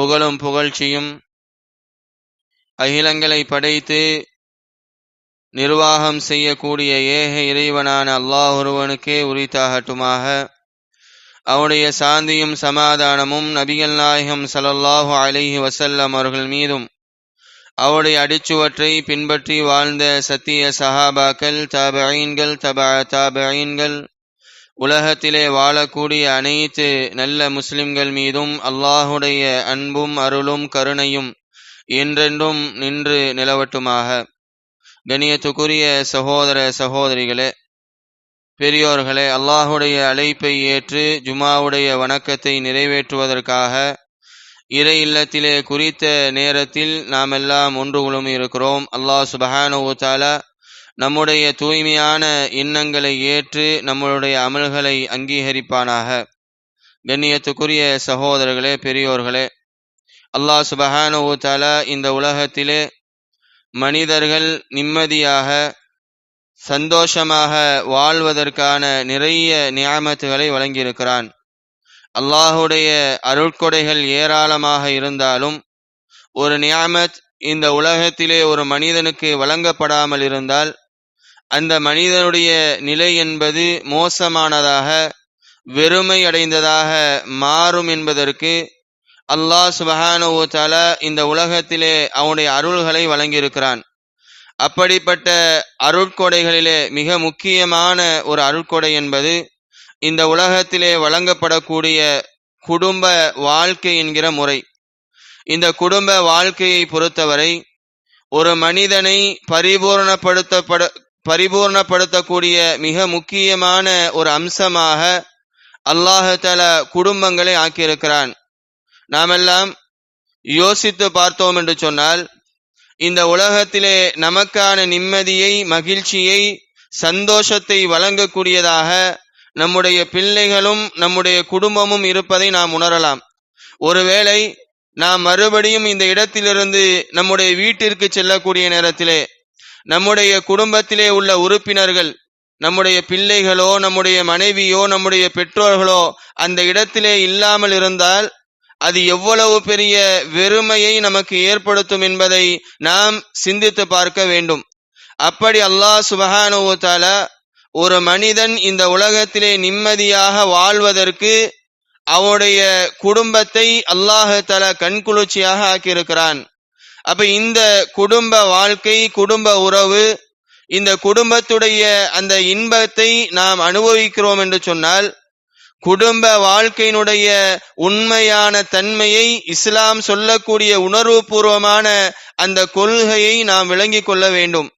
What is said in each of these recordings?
புகழும் புகழ்ச்சியும் அகிலங்களை படைத்து நிர்வாகம் செய்யக்கூடிய ஏக இறைவனான அல்லாஹ் ஒருவனுக்கே உரித்தாகட்டுமாக. அவனுடைய சாந்தியும் சமாதானமும் நபிகள் நாயகம் சலல்லாஹு அலிஹி வசல்லம் அவர்கள் மீதும். அவருடைய அடிச்சுவற்றை பின்பற்றி வாழ்ந்த சத்திய சஹாபாக்கள் தாபஈன்கள் தபா தாபஈன்கள் உலகத்திலே வாழக்கூடிய அனைத்து நல்ல முஸ்லிம்கள் மீதும் அல்லாஹுடைய அன்பும் அருளும் கருணையும் என்றென்றும் நின்று நிலவட்டுமாக. கணியத்துக்குரிய சகோதர சகோதரிகளே பெரியோர்களே அல்லாஹுடைய அழைப்பை ஏற்று ஜுமாவுடைய வணக்கத்தை நிறைவேற்றுவதற்காக இறை இல்லத்திலே குறித்த நேரத்தில் நாம் எல்லாம் ஒன்று குழுமி இருக்கிறோம் அல்லாஹ் சுபஹானு தாலா நம்முடைய தூய்மையான எண்ணங்களை ஏற்று நம்மளுடைய அமல்களை அங்கீகரிப்பானாக. கண்ணியத்துக்குரிய சகோதரர்களே பெரியோர்களே அல்லாஹ் சுபஹானு தலா இந்த உலகத்திலே மனிதர்கள் நிம்மதியாக சந்தோஷமாக வாழ்வதற்கான நிறைய நியாமத்துகளை வழங்கியிருக்கிறான். அல்லாஹுடைய அருட்கொடைகள் ஏராளமாக இருந்தாலும் ஒரு நியாமத் இந்த உலகத்திலே ஒரு மனிதனுக்கு வழங்கப்படாமல் இருந்தால் அந்த மனிதனுடைய நிலை என்பது மோசமானதாக வெறுமை அடைந்ததாக மாறும் என்பதற்கு அல்லாஹ் சுபஹானு தாலா இந்த உலகத்திலே அவனுடைய அருள்களை வழங்கியிருக்கிறான். அப்படிப்பட்ட அருட்கொடைகளிலே மிக முக்கியமான ஒரு அருட்கொடை என்பது இந்த உலகத்திலே வழங்கப்படக்கூடிய குடும்ப வாழ்க்கை என்கிற முறை. இந்த குடும்ப வாழ்க்கையை பொறுத்தவரை ஒரு மனிதனை பரிபூர்ணப்படுத்தப்பட பரிபூர்ணப்படுத்தக்கூடிய மிக முக்கியமான ஒரு அம்சமாக அல்லாஹல குடும்பங்களை ஆக்கியிருக்கிறான். நாமெல்லாம் யோசித்து பார்த்தோம் என்று சொன்னால் இந்த உலகத்திலே நமக்கான நிம்மதியை மகிழ்ச்சியை சந்தோஷத்தை வழங்கக்கூடியதாக நம்முடைய பிள்ளைகளும் நம்முடைய குடும்பமும் இருப்பதை நாம் உணரலாம். ஒருவேளை நாம் மறுபடியும் இந்த இடத்திலிருந்து நம்முடைய வீட்டிற்கு செல்லக்கூடிய நேரத்திலே நம்முடைய குடும்பத்திலே உள்ள உறுப்பினர்கள் நம்முடைய பிள்ளைகளோ நம்முடைய மனைவியோ நம்முடைய பெற்றோர்களோ அந்த இடத்திலே இல்லாமல் இருந்தால் அது எவ்வளவு பெரிய வெறுமையை நமக்கு ஏற்படுத்தும் என்பதை நாம் சிந்தித்து பார்க்க வேண்டும். அப்படி அல்லாஹ் சுபஹானுவத்தால ஒரு மனிதன் இந்த உலகத்திலே நிம்மதியாக வாழ்வதற்கு அவனுடைய குடும்பத்தை அல்லாஹு தல கண்குளிர்ச்சியாக ஆக்கியிருக்கிறான். அப்ப இந்த குடும்ப வாழ்க்கை குடும்ப உறவு இந்த குடும்பத்துடைய அந்த இன்பத்தை நாம் அனுபவிக்கிறோம் என்று சொன்னால் குடும்ப வாழ்க்கையினுடைய உண்மையான தன்மையை இஸ்லாம் சொல்லக்கூடிய உணர்வுபூர்வமான அந்த கொள்கையை நாம் விளங்கிக் கொள்ள வேண்டும்.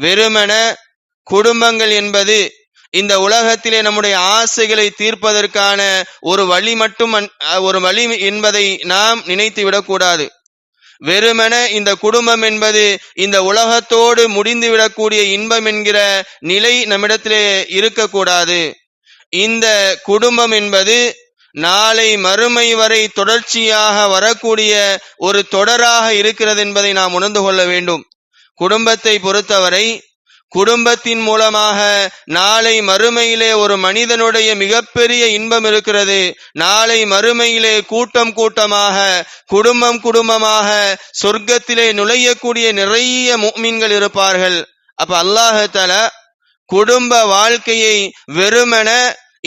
வெறுமன குடும்பங்கள் என்பது இந்த உலகத்திலே நம்முடைய ஆசைகளை தீர்ப்பதற்கான ஒரு வழி மட்டும் ஒரு வழி என்பதை நாம் நினைத்து விடக்கூடாது வெறுமன இந்த குடும்பம் என்பது இந்த உலகத்தோடு முடிந்துவிடக்கூடிய இன்பம் என்கிற நிலை நம்மிடத்திலே இருக்கக்கூடாது. இந்த குடும்பம் என்பது நாளை மறுமை வரை தொடர்ச்சியாக வரக்கூடிய ஒரு தொடராக இருக்கிறது என்பதை நாம் உணர்ந்து கொள்ள வேண்டும். குடும்பத்தை பொறுத்தவரை குடும்பத்தின் மூலமாக நாளை மறுமையிலே ஒரு மனிதனுடைய மிகப்பெரிய இன்பம் இருக்கிறது. நாளை மறுமையிலே கூட்டம் கூட்டமாக குடும்பம் குடும்பமாக சொர்க்கத்திலே நுழையக்கூடிய நிறைய மீன்கள் இருப்பார்கள். அப்ப அல்லாஹால குடும்ப வாழ்க்கையை வெறுமென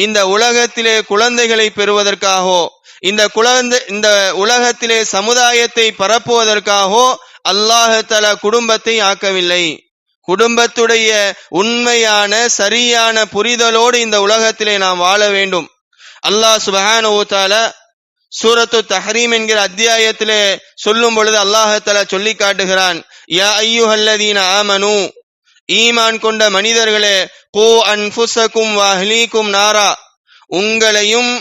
இந்த உலகத்திலே குழந்தைகளை பெறுவதற்காகவோ இந்த குழந்தை இந்த உலகத்திலே சமுதாயத்தை பரப்புவதற்காகவோ அல்லாஹால குடும்பத்தை ஆக்கவில்லை. குடும்பத்துடைய உண்மையான சரியான புரிதலோடு இந்த உலகத்திலே நாம் வாழ வேண்டும். அல்லாஹ் சுபஹான சூரத்து தஹரீம் என்கிற அத்தியாயத்திலே சொல்லும் பொழுது அல்லாஹால சொல்லி காட்டுகிறான். யா ஐயுஹல்லதீன ஆமனு ஈமான் கொண்ட மனிதர்களே கோ அன்புசக்கும் வஹ்லீக்கும் நாரா உங்களையும்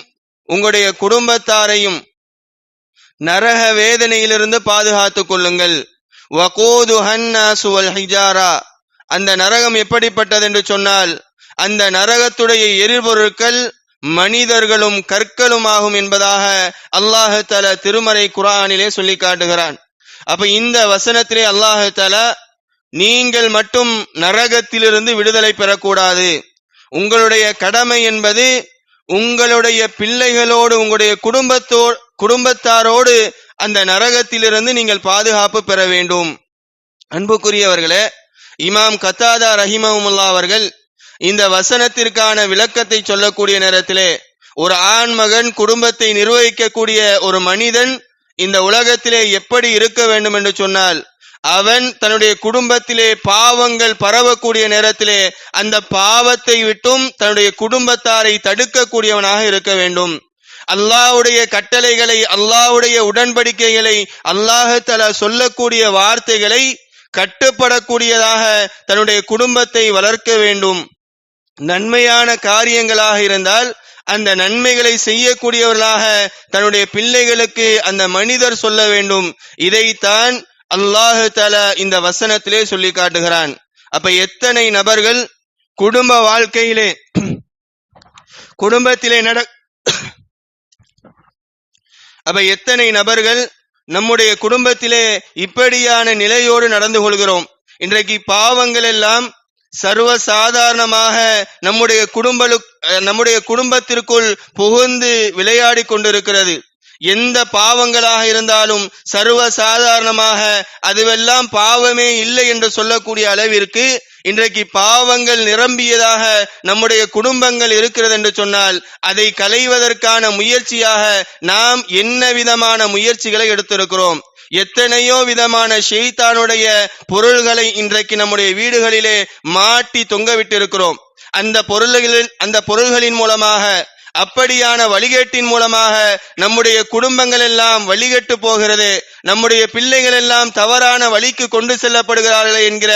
உங்களுடைய குடும்பத்தாரையும் நரக வேதனையிலிருந்து பாதுகாத்துக் கொள்ளுங்கள். வகோது ஹன்னாசு ஹிஜாரா அந்த நரகம் எப்படிப்பட்டது என்று சொன்னால் அந்த நரகத்துடைய எரிபொருட்கள் மனிதர்களும் கற்களும் ஆகும் என்பதாக அல்லாஹு தல திருமறை குரானிலே சொல்லி காட்டுகிறான். அப்ப இந்த வசனத்திலே அல்லாஹு தல நீங்கள் மட்டும் நரகத்திலிருந்து விடுதலை பெறக்கூடாது. உங்களுடைய கடமை என்பது உங்களுடைய பிள்ளைகளோடு உங்களுடைய குடும்பத்தோ குடும்பத்தாரோடு அந்த நரகத்திலிருந்து நீங்கள் பாதுகாப்பு பெற வேண்டும். அன்புக்குரியவர்களே இமாம் கத்தாதா ரஹிமஹமுல்லா அவர்கள் இந்த வசனத்திற்கான விளக்கத்தை சொல்லக்கூடிய நேரத்திலே ஒரு ஆண் மகன் குடும்பத்தை நிர்வகிக்கக்கூடிய ஒரு மனிதன் இந்த உலகத்திலே எப்படி இருக்க வேண்டும் என்று சொன்னால் அவன் தன்னுடைய குடும்பத்திலே பாவங்கள் பரவக்கூடிய நேரத்திலே அந்த பாவத்தை விட்டும் தன்னுடைய குடும்பத்தாரை தடுக்கக்கூடியவனாக இருக்க வேண்டும். அல்லாவுடைய கட்டளைகளை அல்லாவுடைய உடன்படிக்கைகளை அல்லாஹ் சொல்லக்கூடிய வார்த்தைகளை கட்டுப்படக்கூடியதாக தன்னுடைய குடும்பத்தை வளர்க்க வேண்டும். நன்மையான காரியங்களாக இருந்தால் அந்த நன்மைகளை செய்யக்கூடியவர்களாக தன்னுடைய பிள்ளைகளுக்கு அந்த மனிதர் சொல்ல வேண்டும். இதைத்தான் அல்லாஹு தல இந்த வசனத்திலே சொல்லி காட்டுகிறான். அப்ப எத்தனை நபர்கள் குடும்ப வாழ்க்கையிலே குடும்பத்திலே நட அப்ப எத்தனை நபர்கள் நம்முடைய குடும்பத்திலே இப்படியான நிலையோடு நடந்து கொள்கிறோம். இன்றைக்கு பாவங்கள் எல்லாம் சர்வ சாதாரணமாக நம்முடைய குடும்ப நம்முடைய குடும்பத்திற்குள் புகுந்து விளையாடி கொண்டிருக்கிறது. எந்த பாவங்களாக இருந்தாலும் சர்வ சாதாரணமாக அதுவெல்லாம் பாவமே இல்லை என்று சொல்லக்கூடிய அளவிற்கு இன்றைக்கு பாவங்கள் நிரம்பியதாக நம்முடைய குடும்பங்கள் இருக்கிறது என்று சொன்னால் அதை களைவதற்கான முயற்சியாக நாம் என்ன விதமான முயற்சிகளை எடுத்திருக்கிறோம்? எத்தனையோ விதமான ஷெய்தானுடைய பொருள்களை இன்றைக்கு நம்முடைய வீடுகளிலே மாட்டி தொங்கவிட்டிருக்கிறோம். அந்த பொருள்களில் அந்த பொருள்களின் மூலமாக அப்படியான வழிகேட்டின் மூலமாக நம்முடைய குடும்பங்கள் எல்லாம் வழிகட்டு போகிறது. நம்முடைய பிள்ளைகள் எல்லாம் தவறான வழிக்கு கொண்டு செல்லப்படுகிறார்கள் என்கிற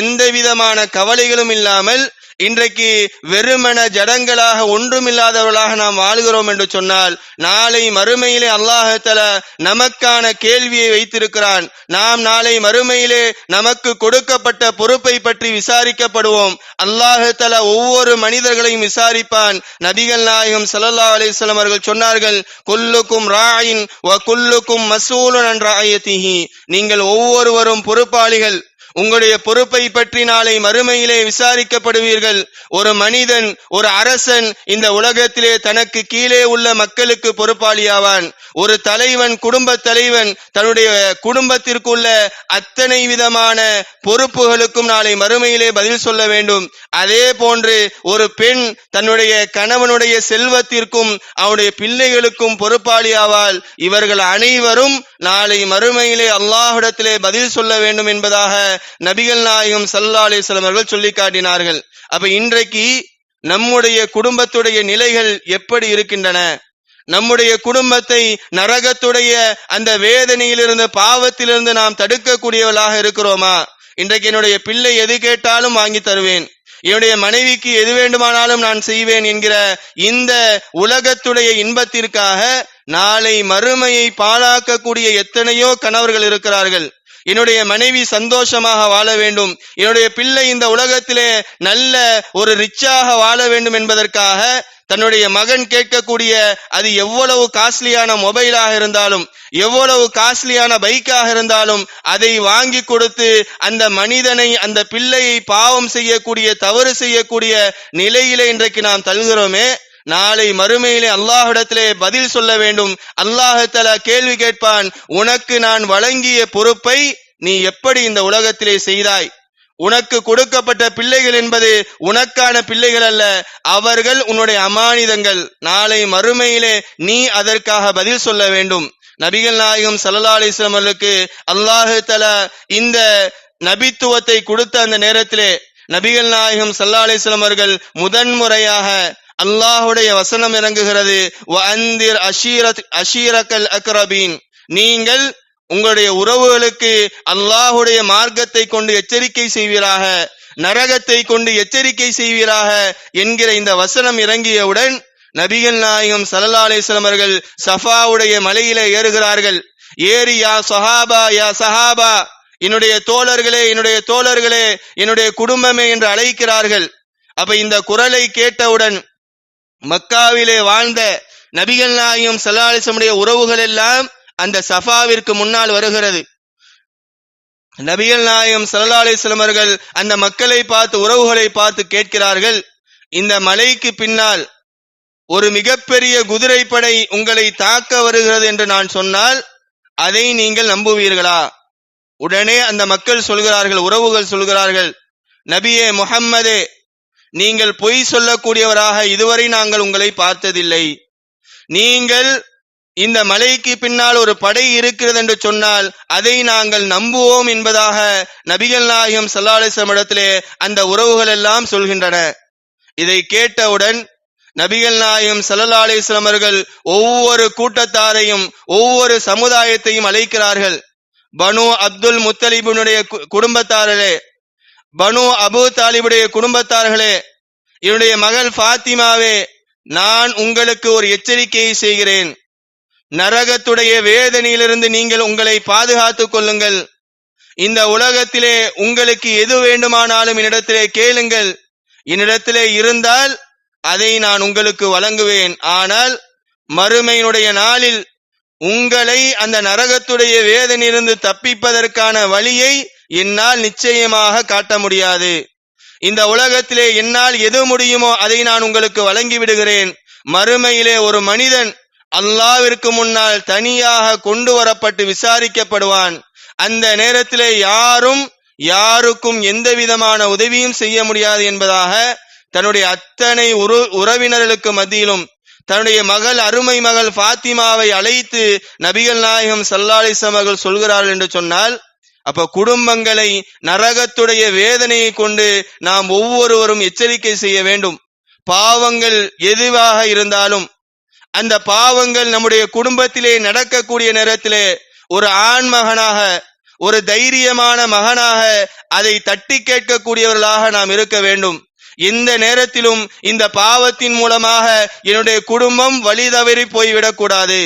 எந்த விதமான கவலைகளும் இல்லாமல் இன்றைக்கு வெறுமன ஜடங்களாக ஒன்றுமில்லாதவர்களாக நாம் வாழ்கிறோம் என்று சொன்னால் நாளை மறுமையிலே அல்லாஹல நமக்கான கேள்வியை வைத்திருக்கிறான். நாம் நாளை மறுமையிலே நமக்கு கொடுக்கப்பட்ட பொறுப்பை பற்றி விசாரிக்கப்படுவோம். அல்லாஹல ஒவ்வொரு மனிதர்களையும் விசாரிப்பான். நபிகள் நாயகம் சல்லா அலிஸ்லாம் அவர்கள் சொன்னார்கள் கொல்லுக்கும் ராயின் வ குல்லுக்கும் மசூலன் என்ற ஆயத்திஹி. நீங்கள் ஒவ்வொருவரும் பொறுப்பாளிகள். உங்களுடைய பொறுப்பை பற்றி நாளை மறுமையிலே விசாரிக்கப்படுவீர்கள். ஒரு மனிதன் ஒரு அரசன் இந்த உலகத்திலே தனக்கு கீழே உள்ள மக்களுக்கு பொறுப்பாளியாவான். ஒரு தலைவன் குடும்ப தலைவன் தன்னுடைய குடும்பத்திற்குள்ள அத்தனை விதமான பொறுப்புகளுக்கும் நாளை மறுமையிலே பதில் சொல்ல வேண்டும். அதே போன்று ஒரு பெண் தன்னுடைய கணவனுடைய செல்வத்திற்கும் அவனுடைய பிள்ளைகளுக்கும் பொறுப்பாளியாவால் இவர்கள் அனைவரும் நாளை மறுமையிலே அல்லாஹிடத்திலே பதில் சொல்ல வேண்டும் என்பதாக நபிகள் நாயகம் சல்லா அலிஸ்லாம் அவர்கள் சொல்லி காட்டினார்கள். அப்ப இன்றைக்கு நம்முடைய குடும்பத்துடைய நிலைகள் எப்படி இருக்கின்றன? நம்முடைய குடும்பத்தை நரகத்துடைய அந்த வேதனையிலிருந்து பாவத்திலிருந்து நாம் தடுக்கக்கூடியவர்களாக இருக்கிறோமா? இன்றைக்கு என்னுடைய பிள்ளை எது கேட்டாலும் வாங்கி தருவேன். என்னுடைய மனைவிக்கு எது வேண்டுமானாலும் நான் செய்வேன் என்கிற இந்த உலகத்துடைய இன்பத்திற்காக நாளை மறுமையை பாழாக்கக்கூடிய எத்தனையோ கணவர்கள் இருக்கிறார்கள். என்னுடைய மனைவி சந்தோஷமாக வாழ வேண்டும். என்னுடைய பிள்ளை இந்த உலகத்திலே நல்ல ஒரு ரிச்சாக வாழ வேண்டும் என்பதற்காக தன்னுடைய மகன் கேட்கக்கூடிய அது எவ்வளவு காஸ்ட்லியான மொபைலாக இருந்தாலும் எவ்வளவு காஸ்ட்லியான பைக்காக இருந்தாலும் அதை வாங்கி கொடுத்து அந்த மனிதனை அந்த பிள்ளையை பாவம் செய்யக்கூடிய தவறு செய்யக்கூடிய நிலையிலே இன்றைக்கு நாம் தழுகிறோமே நாளை மறுமையிலே அல்லாஹிடத்திலே பதில் சொல்ல வேண்டும். அல்லாஹத்தல கேள்வி கேட்பான் உனக்கு நான் வழங்கிய பொறுப்பை நீ எப்படி இந்த உலகத்திலே செய்தாய்? உனக்கு கொடுக்கப்பட்ட பிள்ளைகள் என்பது உனக்கான பிள்ளைகள் அல்ல அவர்கள் உன்னுடைய அமானிதங்கள். நாளை மறுமையிலே நீ அதற்காக பதில் சொல்ல வேண்டும். நபிகள் நாயகம் சல்லா அலிஸ்லாம் அவர்களுக்கு அல்லாஹு தல இந்த நபித்துவத்தை கொடுத்த அந்த நேரத்திலே நபிகள் நாயகம் சல்லா அலிஸ்லாம் அவர்கள் முதன்முறையாக அல்லாஹுடைய வசனம் இறங்குகிறது. அந்திர் அஷீரத் அஷீரக்கல் அக்ரபீன். நீங்கள் உங்களுடைய உறவுகளுக்கு அல்லாஹுடைய மார்க்கத்தை கொண்டு எச்சரிக்கை செய்வீராக. நரகத்தை கொண்டு எச்சரிக்கை செய்வீராக என்கிற இந்த வசனம் இறங்கியவுடன் நபிகள் நாயகம் சல்லா அலிஸ்லாம் அவர்கள் சஃபாவுடைய மலையில ஏறுகிறார்கள். ஏறி யா சஹாபா யா சஹாபா என்னுடைய தோழர்களே என்னுடைய தோழர்களே என்னுடைய குடும்பமே என்று அழைக்கிறார்கள். அப்ப இந்த குரலை கேட்டவுடன் மக்காவிலே வாழ்ந்த நபிகள் நாயும் சல்லாலிசமுடைய உறவுகள் எல்லாம் அந்த சஃபாவிற்கு முன்னால் வருகிறது. நபிகள் நாயம் சல்லா அவர்கள் அந்த மக்களை பார்த்து உறவுகளை பார்த்து கேட்கிறார்கள் இந்த மலைக்கு பின்னால் ஒரு மிகப்பெரிய குதிரைப்படை உங்களை தாக்க வருகிறது என்று நான் சொன்னால் அதை நீங்கள் நம்புவீர்களா? உடனே அந்த மக்கள் சொல்கிறார்கள் உறவுகள் சொல்கிறார்கள் நபியே முஹம்மதே நீங்கள் பொய் சொல்லக்கூடியவராக இதுவரை நாங்கள் உங்களை பார்த்ததில்லை. நீங்கள் இந்த மலைக்கு பின்னால் ஒரு படை இருக்கிறது என்று சொன்னால் அதை நாங்கள் நம்புவோம் என்பதாக நபிகள் நாயகம் சல்லாலிசம் இடத்திலே அந்த உறவுகள் எல்லாம் சொல்கின்றன. இதை கேட்டவுடன் நபிகள் நாயகம் சல்லா அலிஸ்லாம் அவர்கள் ஒவ்வொரு கூட்டத்தாரையும் ஒவ்வொரு சமுதாயத்தையும் அழைக்கிறார்கள். பனு அப்துல் முத்தலிபுனுடைய கு- பனு அபு தாலிபுடைய குடும்பத்தார்களே என்னுடைய மகள் ஃபாத்திமாவே நான் உங்களுக்கு ஒரு எச்சரிக்கையை செய்கிறேன். நரகத்துடைய வேதனையிலிருந்து நீங்கள் உங்களை பாதுகாத்துக் கொள்ளுங்கள். இந்த உலகத்திலே உங்களுக்கு எது வேண்டுமானாலும் என்னிடத்திலே கேளுங்கள். என்னிடத்திலே இருந்தால் அதை நான் உங்களுக்கு வழங்குவேன். ஆனால் மறுமையினுடைய நாளில் உங்களை அந்த நரகத்துடைய வேதனையிலிருந்து தப்பிப்பதற்கான வழியை என்னால் நிச்சயமாக காட்ட முடியாது. இந்த உலகத்திலே என்னால் எது முடியுமோ அதை நான் உங்களுக்கு வழங்கி விடுகிறேன். மறுமையிலே ஒரு மனிதன் அல்லாவிற்கு முன்னால் தனியாக கொண்டு வரப்பட்டு விசாரிக்கப்படுவான். அந்த நேரத்திலே யாரும் யாருக்கும் எந்த விதமான உதவியும் செய்ய முடியாது என்பதாக தன்னுடைய அத்தனை உரு உறவினர்களுக்கு மத்தியிலும் தன்னுடைய மகள் அருமை மகள் ஃபாத்திமாவை அழைத்து நபிகள் நாயகம் சல்லாலிசம் அவர்கள் சொல்கிறார்கள் என்று சொன்னால் அப்ப குடும்பங்களை நரகத்துடைய வேதனையை கொண்டு நாம் ஒவ்வொருவரும் எச்சரிக்கை செய்ய வேண்டும். பாவங்கள் எதுவாக இருந்தாலும் அந்த பாவங்கள் நம்முடைய குடும்பத்திலே நடக்கக்கூடிய நேரத்திலே ஒரு ஆண் மகனாக ஒரு தைரியமான மகனாக அதை தட்டி கேட்கக்கூடியவர்களாக நாம் இருக்க வேண்டும். எந்த நேரத்திலும் இந்த பாவத்தின் மூலமாக என்னுடைய குடும்பம் வழி தவறி போய்விடக்கூடாது.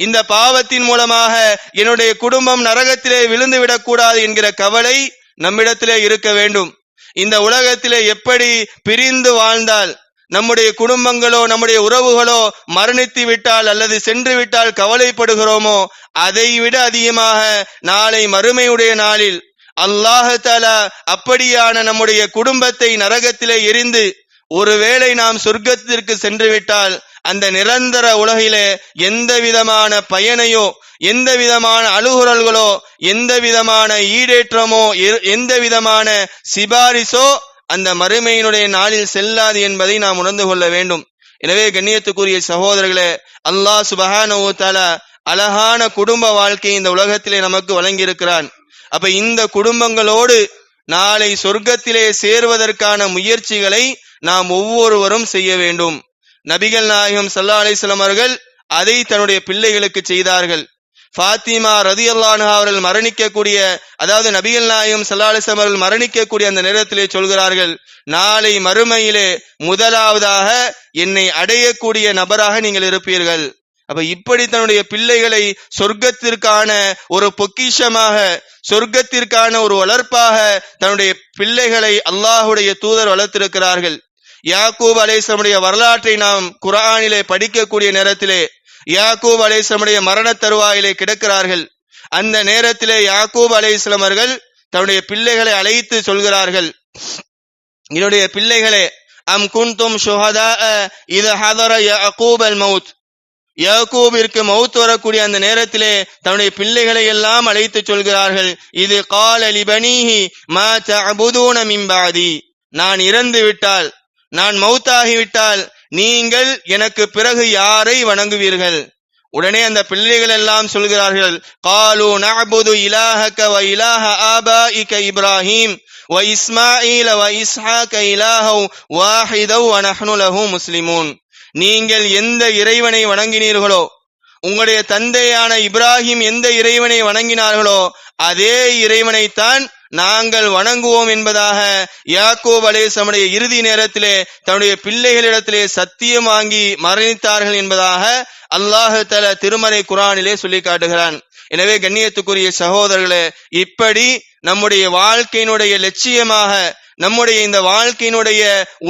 இந்த பாவத்தின் மூலமாக என்னுடைய குடும்பம் நரகத்திலே விழுந்து விடக்கூடாது என்கிற கவலை நம்மிடத்திலே இருக்க வேண்டும். இந்த உலகத்திலே எப்படி பிரிந்து வாழ்ந்தால் நம்முடைய குடும்பங்களோ நம்முடைய உறவுகளோ மரணித்து விட்டால் அல்லது சென்று விட்டால் கவலைப்படுகிறோமோ அதை விட அதிகமாக நாளை மறுமையுடைய நாளில் அல்லாஹதலா அப்படியான நம்முடைய குடும்பத்தை நரகத்திலே எரிந்து ஒருவேளை நாம் சொர்க்கத்திற்கு சென்று விட்டால் அந்த நிரந்தர உலகிலே எந்த விதமான பயனையோ எந்த விதமான அழுகுறல்களோ எந்த விதமான ஈடேற்றமோ எந்த விதமான சிபாரிசோ அந்த மறுமையினுடைய நாளில் செல்லாது என்பதை நாம் உணர்ந்து கொள்ள வேண்டும். எனவே கண்ணியத்துக்குரிய சகோதரர்களே அல்லாஹ் சுபஹானோ தஆலா அழகான குடும்ப வாழ்க்கை இந்த உலகத்திலே நமக்கு வழங்கியிருக்கிறான். அப்ப இந்த குடும்பங்களோடு நாளை சொர்க்கத்திலே சேர்வதற்கான முயற்சிகளை நாம் ஒவ்வொருவரும் செய்ய வேண்டும். நபிகள் நாயகம் சல்லா அலிஸ்லாம் அவர்கள் அதை தன்னுடைய பிள்ளைகளுக்கு செய்தார்கள். ஃபாத்திமா ரதி ரதியல்லாஹு அவர்கள் மரணிக்கக்கூடிய அதாவது நபிகள் நாயகம் சல்லா அலிஸ்லாம் அவர்கள் மரணிக்கக்கூடிய அந்த நேரத்திலே சொல்கிறார்கள் நாளை மறுமையிலே முதலாவதாக என்னை அடையக்கூடிய நபராக நீங்கள் இருப்பீர்கள். அப்ப இப்படி தன்னுடைய பிள்ளைகளை சொர்க்கத்திற்கான ஒரு பொக்கிஷமாக சொர்க்கத்திற்கான ஒரு வளர்ப்பாக தன்னுடைய பிள்ளைகளை அல்லாஹுடைய தூதர் வளர்த்திருக்கிறார்கள். யாக்கூப் அலேசமுடைய வரலாற்றை நாம் குரானிலே படிக்கக்கூடிய நேரத்திலே யாக்கூப் அலேசமுடைய மரண தருவாயிலே கிடக்கிறார்கள். அந்த நேரத்திலே யாக்கூப் அலைஹிஸ்ஸலாம் அவர்கள் தன்னுடைய பிள்ளைகளை அழைத்து சொல்கிறார்கள். என்னுடைய பிள்ளைகளே அம் குந்தும் ஷுஹதா இது ஹதர யாக்கூப் அல் மவுத். யாக்கூபிற்கு மவுத் வரக்கூடிய அந்த நேரத்திலே தன்னுடைய பிள்ளைகளை எல்லாம் அழைத்து சொல்கிறார்கள். இது கால லிபனீஹி மா தஅபுதூன மின் பாதி. நான் இறந்து விட்டால் நான் மௌத்தாகிவிட்டால் நீங்கள் எனக்கு பிறகு யாரை வணங்குவீர்கள்? உடனே அந்த பிள்ளைகள் எல்லாம் சொல்கிறார்கள் காலு நபுது இலாஹக வ இலாஹ ஆபாஇக இப்ராஹிம் வ இஸ்மாயில வ இஸ்ஹாக இலாஹவ் வாஹிதவ் வ நஹ்னு லஹு முஸ்லிமூன். நீங்கள் எந்த இறைவனை வணங்கினீர்களோ உங்களுடைய தந்தையான இப்ராஹிம் எந்த இறைவனை வணங்கினார்களோ அதே இறைவனைத்தான் நாங்கள் வணங்குவோம் என்பதாக யாக்கோப் அலேசமுடைய இறுதி நேரத்திலே தன்னுடைய பிள்ளைகளிடத்திலே சத்தியம் வாங்கி மரணித்தார்கள் என்பதாக அல்லாஹு தல திருமறை குரானிலே சொல்லி காட்டுகிறான். எனவே கண்ணியத்துக்குரிய சகோதரர்களே இப்படி நம்முடைய வாழ்க்கையினுடைய லட்சியமாக நம்முடைய இந்த வாழ்க்கையினுடைய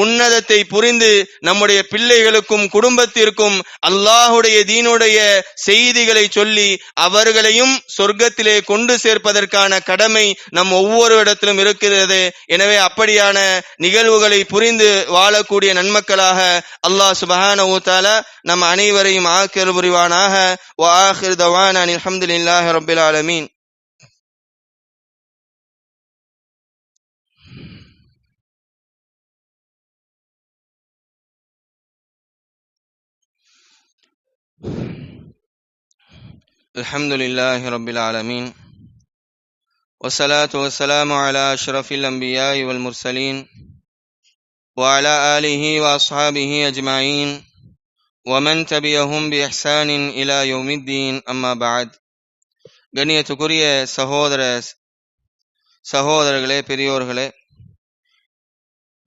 உன்னதத்தை புரிந்து நம்முடைய பிள்ளைகளுக்கும் குடும்பத்திற்கும் அல்லாஹுடைய தீனுடைய செய்திகளை சொல்லி அவர்களையும் சொர்க்கத்திலே கொண்டு சேர்ப்பதற்கான கடமை நம் ஒவ்வொரு இடத்திலும் இருக்கிறது. எனவே அப்படியான நிகழ்வுகளை புரிந்து வாழக்கூடிய நன்மக்களாக அல்லாஹ் சுபஹான ஊத்தால நம் அனைவரையும் ஆக்கியல் புரிவானாக வாஹிர் தவான் ரபில் ஆலமீன். الحمد لله رب العالمين والصلاة والسلام على أشرف الأنبياء والمرسلين وعلى آله وأصحابه أجمعين ومن تبعهم بإحسان إلى يوم الدين أما بعد கண்ணியத்துக்குரிய சகோதர சகோதரர்களே பெரியோர்களே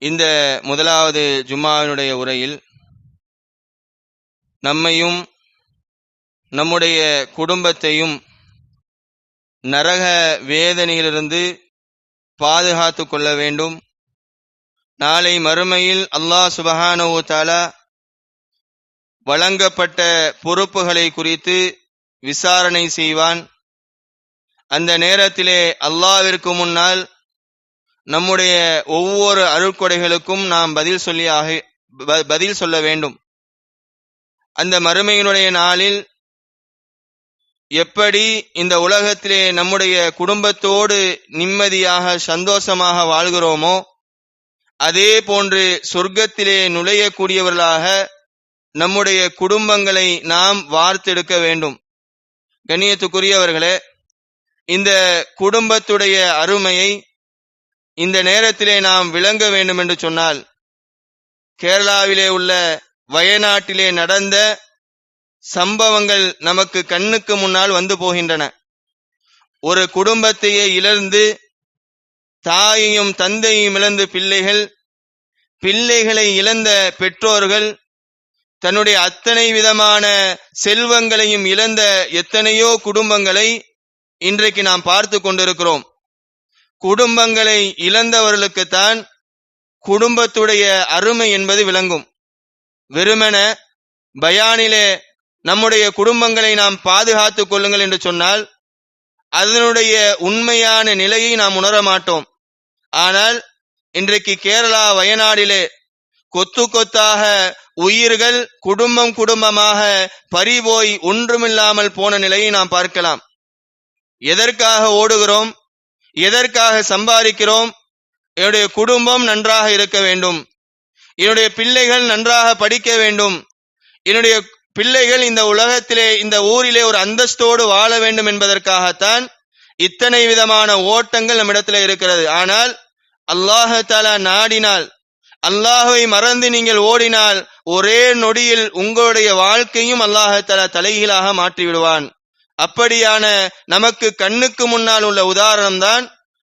இந்த முதலாவது ஜும்மாவினுடைய உரையில் நம்மையும் நம்முடைய குடும்பத்தையும் நரக வேதனையிலிருந்து பாதுகாத்து கொள்ள வேண்டும். நாளை மறுமையில் அல்லாஹ் சுபஹானவு தாலா வழங்கப்பட்ட பொறுப்புகளை குறித்து விசாரணை செய்வான். அந்த நேரத்திலே அல்லாவிற்கு முன்னால் நம்முடைய ஒவ்வொரு அருட்கொடைகளுக்கும் நாம் பதில் சொல்லி ஆக ப- பதில் சொல்ல வேண்டும். அந்த மறுமையினுடைய நாளில் எப்படி இந்த உலகத்திலே நம்முடைய குடும்பத்தோடு நிம்மதியாக சந்தோஷமாக வாழ்கிறோமோ அதே போன்று சொர்க்கத்திலே நுழையக்கூடியவர்களாக நம்முடைய குடும்பங்களை நாம் வார்த்தெடுக்க வேண்டும். கண்ணியத்துக்குரியவர்களே இந்த குடும்பத்துடைய அருமையை இந்த நேரத்திலே நாம் விளங்க வேண்டும் என்று சொன்னால் கேரளாவிலே உள்ள வயநாட்டிலே நடந்த சம்பவங்கள் நமக்கு கண்ணுக்கு முன்னால் வந்து போகின்றன. ஒரு குடும்பத்தையே இழந்து தாயையும் தந்தையும் இழந்து பிள்ளைகள் பிள்ளைகளை இழந்த பெற்றோர்கள் தன்னுடைய அத்தனை விதமான செல்வங்களையும் இழந்த எத்தனையோ குடும்பங்களை இன்றைக்கு நாம் பார்த்து கொண்டிருக்கிறோம். குடும்பங்களை இழந்தவர்களுக்குத்தான் குடும்பத்துடைய அருமை என்பது விளங்கும். வெறுமென பயானிலே நம்முடைய குடும்பங்களை நாம் பாதுகாத்துக் கொள்ளுங்கள் என்று சொன்னால் அதனுடைய உண்மையான நிலையை நாம் உணர மாட்டோம். ஆனால் இன்றைக்கு கேரளா வயநாடிலே கொத்து கொத்தாக உயிர்கள் குடும்பம் குடும்பமாக பறிபோய் ஒன்றுமில்லாமல் போன நிலையை நாம் பார்க்கலாம். எதற்காக ஓடுகிறோம்? எதற்காக சம்பாதிக்கிறோம்? என்னுடைய குடும்பம் நன்றாக இருக்க வேண்டும். என்னுடைய பிள்ளைகள் நன்றாக படிக்க வேண்டும். என்னுடைய பிள்ளைகள் இந்த உலகத்திலே இந்த ஊரிலே ஒரு அந்தஸ்தோடு வாழ வேண்டும் என்பதற்காகத்தான் இத்தனை விதமான ஓட்டங்கள் நம்மிடத்தில் இருக்கிறது. ஆனால் அல்லாஹ் தலா நாடினால் அல்லாஹை மறந்து நீங்கள் ஓடினால் ஒரே நொடியில் உங்களுடைய வாழ்க்கையும் அல்லாஹத்தலா தலைகீழாக மாற்றி விடுவான் அப்படியான நமக்கு கண்ணுக்கு முன்னால் உள்ள உதாரணம்தான்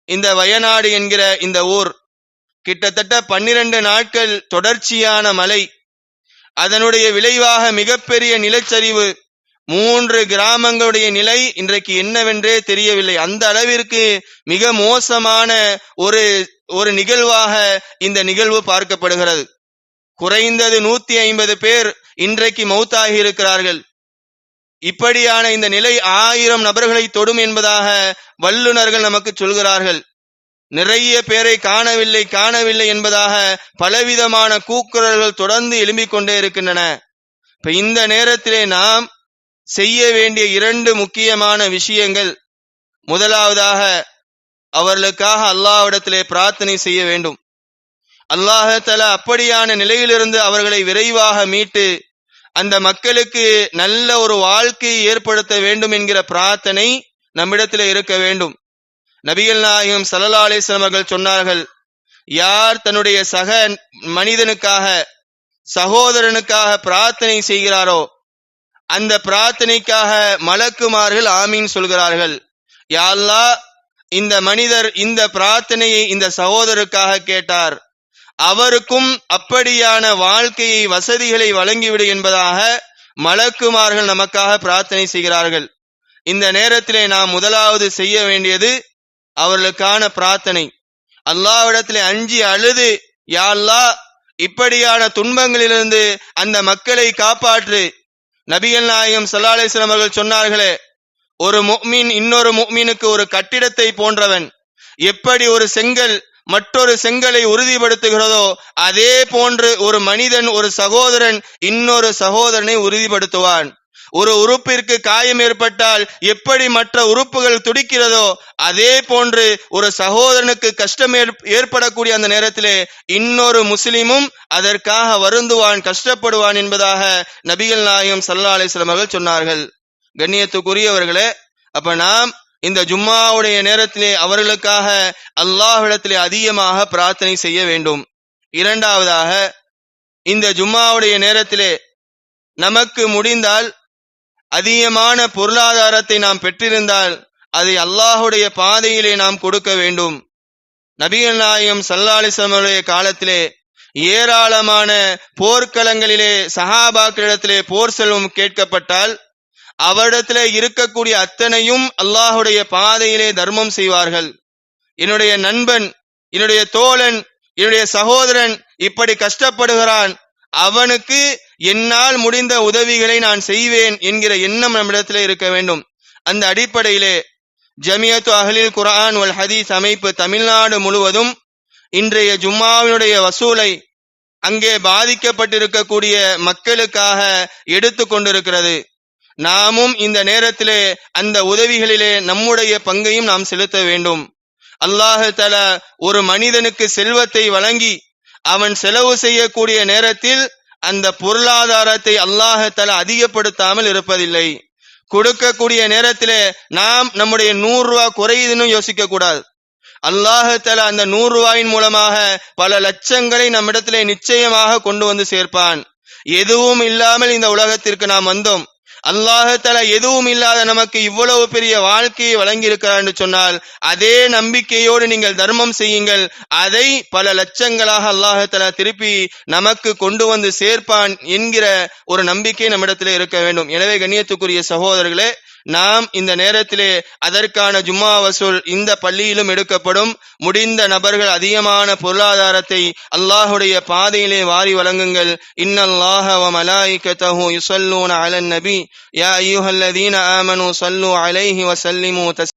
இந்த வயநாடு என்கிற இந்த ஊர். கிட்டத்தட்ட பன்னிரண்டு நாட்கள் தொடர்ச்சியான மழை அதனுடைய விளைவாக மிகப்பெரிய நிலச்சரிவு மூன்று கிராமங்களுடைய நிலை இன்றைக்கு என்னவென்றே தெரியவில்லை. அந்த அளவிற்கு மிக மோசமான ஒரு ஒரு நிகழ்வாக இந்த நிகழ்வு பார்க்கப்படுகிறது. குறைந்தது நூத்தி ஐம்பது பேர் இன்றைக்கு மௌத்தாகி இருக்கிறார்கள். இப்படியான இந்த நிலை ஆயிரம் நபர்களை தொடும் என்பதாக வல்லுனர்கள் நமக்கு சொல்கிறார்கள். நிறைய பேரை காணவில்லை காணவில்லை என்பதாக பலவிதமான கூக்குரல்கள் தொடர்ந்து எழும்பிக் கொண்டே இருக்கின்றன. இப்ப இந்த நேரத்திலே நாம் செய்ய வேண்டிய இரண்டு முக்கியமான விஷயங்கள். முதலாவதாக அவர்களுக்காக அல்லாஹ்விடத்திலே பிரார்த்தனை செய்ய வேண்டும். அல்லாஹல அப்படியான நிலையிலிருந்து அவர்களை விரைவாக மீட்டு அந்த மக்களுக்கு நல்ல ஒரு வாழ்க்கையை ஏற்படுத்த வேண்டும் என்கிற பிரார்த்தனை நம்மிடத்தில் இருக்க வேண்டும். நபிகள் நாயகம் சல்லா அலைஹி அவர்கள் சொன்னார்கள் யார் தன்னுடைய சக மனிதனுக்காக சகோதரனுக்காக பிரார்த்தனை செய்கிறாரோ அந்த பிரார்த்தனைக்காக மலக்குமார்கள் ஆமீன் சொல்கிறார்கள். யாழ்லா இந்த மனிதர் இந்த பிரார்த்தனையை இந்த சகோதரருக்காக கேட்டார். அவருக்கும் அப்படியான வாழ்க்கையை வசதிகளை வழங்கிவிடு என்பதாக மலக்குமார்கள் நமக்காக பிரார்த்தனை செய்கிறார்கள். இந்த நேரத்திலே நாம் முதலாவது செய்ய வேண்டியது அவர்களுக்கான பிரார்த்தனை. அல்லாவிடத்தில் அஞ்சி அழுது யாழ்லா இப்படியான துன்பங்களிலிருந்து அந்த மக்களை காப்பாற்று. நபிகள் நாயகம் ஸல்லல்லாஹு அவர்கள் சொன்னார்களே ஒரு முக்மீன் இன்னொரு முக்மீனுக்கு ஒரு கட்டிடத்தை போன்றவன் எப்படி ஒரு செங்கல் மற்றொரு செங்கலை உறுதிப்படுத்துகிறதோ அதே போன்று ஒரு மனிதன் ஒரு சகோதரன் இன்னொரு சகோதரனை உறுதிப்படுத்துவான். ஒரு உறுப்பிற்கு காயம் ஏற்பட்டால் எப்படி மற்ற உறுப்புகள் துடிக்கிறதோ அதே போன்று ஒரு சகோதரனுக்கு கஷ்டம் ஏற்படக்கூடிய அந்த நேரத்திலே இன்னொரு முஸ்லிமும் அதற்காக வருந்துவான் கஷ்டப்படுவான் என்பதாக நபிகள் நாயகம் சல்லா அலைஹி அவர்கள் சொன்னார்கள். கண்ணியத்துக்குரியவர்களே அப்ப நாம் இந்த ஜும்மாவுடைய நேரத்திலே அவர்களுக்காக அல்லாஹிடத்திலே அதிகமாக பிரார்த்தனை செய்ய வேண்டும். இரண்டாவதாக இந்த ஜும்மாவுடைய நேரத்திலே நமக்கு முடிந்தால் அதிகமான பொருளாதாரத்தை நாம் பெற்றிருந்தால் அதை அல்லாஹுடைய பாதையிலே நாம் கொடுக்க வேண்டும். நபிகள் நாயகம் சல்லாலிசமருடைய காலத்திலே ஏராளமான போர்க்களங்களிலே சஹாபாக்களிடத்திலே போர் செல்வம் கேட்கப்பட்டால் அவரிடத்திலே இருக்கக்கூடிய அத்தனையும் அல்லாஹுடைய பாதையிலே தர்மம் செய்வார்கள். என்னுடைய நண்பன் என்னுடைய தோழன் என்னுடைய சகோதரன் இப்படி கஷ்டப்படுகிறான் அவனுக்கு என்னால் முடிந்த உதவிகளை நான் செய்வேன் என்கிற எண்ணம் நம்மிடத்திலே இருக்க வேண்டும். அந்த அடிப்படையிலே ஜமியத்து அஹ்லில் குரான் வல் ஹதீஸ் அமைப்பு தமிழ்நாடு முழுவதும் இன்றைய ஜும்மாவினுடைய வசூலை அங்கே பாதிக்கப்பட்டிருக்கக்கூடிய மக்களுக்காக எடுத்து கொண்டிருக்கிறது. நாமும் இந்த நேரத்திலே அந்த உதவிகளிலே நம்முடைய பங்கையும் நாம் செலுத்த வேண்டும். அல்லாஹு தல ஒரு மனிதனுக்கு செல்வத்தை வழங்கி அவன் செலவு செய்யக்கூடிய நேரத்தில் அந்த பொருளாதாரத்தை அல்லாஹு அதிகப்படுத்தாமல் இருப்பதில்லை. கொடுக்கக்கூடிய நேரத்திலே நாம் நம்முடைய நூறு ரூபா குறையுதுன்னு யோசிக்க கூடாது. அல்லாஹு அந்த நூறு ரூபாயின் மூலமாக பல லட்சங்களை நம்மிடத்திலே நிச்சயமாக கொண்டு வந்து சேர்ப்பான். எதுவும் இல்லாமல் இந்த உலகத்திற்கு நாம் வந்தோம். அல்லாஹு எதுவும் இல்லாத நமக்கு இவ்வளவு பெரிய வாழ்க்கையை வழங்கியிருக்கிறார் என்று சொன்னால் அதே நம்பிக்கையோடு நீங்கள் தர்மம் செய்யுங்கள். அதை பல லட்சங்களாக அல்லாஹு திருப்பி நமக்கு கொண்டு வந்து சேர்ப்பான் என்கிற ஒரு நம்பிக்கை நம்மிடத்தில் இருக்க வேண்டும். எனவே கண்ணியத்துக்குரிய சகோதரர்களே நாம் இந்த நேரத்திலே அதற்கான ஜும்மா வசூல் இந்த பள்ளியிலும் எடுக்கப்படும். முடிந்த நபர்கள் அதிகமான பொருளாதாரத்தை அல்லாஹுடைய பாதையிலே வாரி வழங்குங்கள். இன்னல்லாஹ வ மலாயிகத்தஹு யுஸல்லூன அலன் நபி. யா அய்யுஹல்லதீன ஆமனு ஸல்லு அலைஹி வஸல்லிமு தஸ்